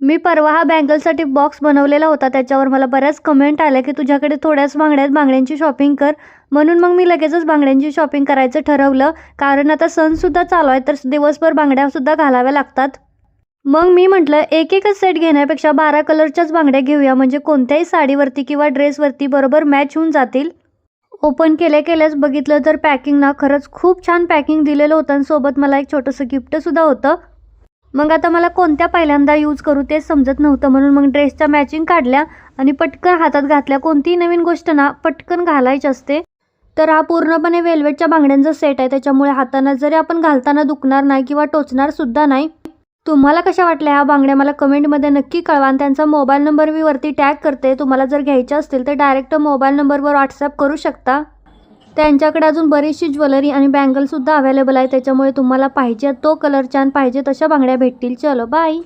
मी परवा हा बँगलसाठी बॉक्स बनवलेला होता त्याच्यावर मला बऱ्याच कमेंट आल्या की तुझ्याकडे थोड्याच बांगड्यात बांगड्यांची शॉपिंग कर. म्हणून मग मी लगेचच बांगड्यांची शॉपिंग करायचं ठरवलं. कारण आता सणसुद्धा चालू आहे तर दिवसभर बांगड्यासुद्धा घालाव्या लागतात. मग मी म्हटलं एक एकच सेट घेण्यापेक्षा बारा कलरच्याच बांगड्या घेऊया. म्हणजे कोणत्याही साडीवरती किंवा ड्रेसवरती बरोबर मॅच होऊन जातील. ओपन केल्या केल्याच बघितलं तर पॅकिंग ना खरंच खूप छान पॅकिंग दिलेलं होतं. आणि सोबत मला एक छोटंसं गिफ्टसुद्धा होतं. मग आता मला कोणत्या पहिल्यांदा यूज करू तेच समजत नव्हतं. म्हणून मग ड्रेसच्या मॅचिंग काढल्या आणि पटकन हातात घातल्या. कोणतीही नवीन गोष्ट ना पटकन घालायची असते. तर हा पूर्णपणे वेल्वेटच्या बांगड्यांचा सेट आहे. त्याच्यामुळे हाताना जरी आपण घालताना दुखणार नाही किंवा टोचणार सुद्धा नाही तुम्हाला कशा वाटल्या ह्या बांगड्या मला कमेंटमध्ये नक्की कळवा. आणि त्यांचा मोबाईल नंबर मी वरती टॅग करते. तुम्हाला जर घ्यायच्या असतील तर डायरेक्ट मोबाईल नंबरवर व्हॉट्सअप करू शकता. त्यांच्याकडे अजून बरीचशी ज्वेलरी आणि बँगलसुद्धा अवेलेबल आहे त्याच्यामुळे तुम्हाला पाहिजे तो कलर छान पाहिजे तशा बांगड्या भेटतील. चलो बाय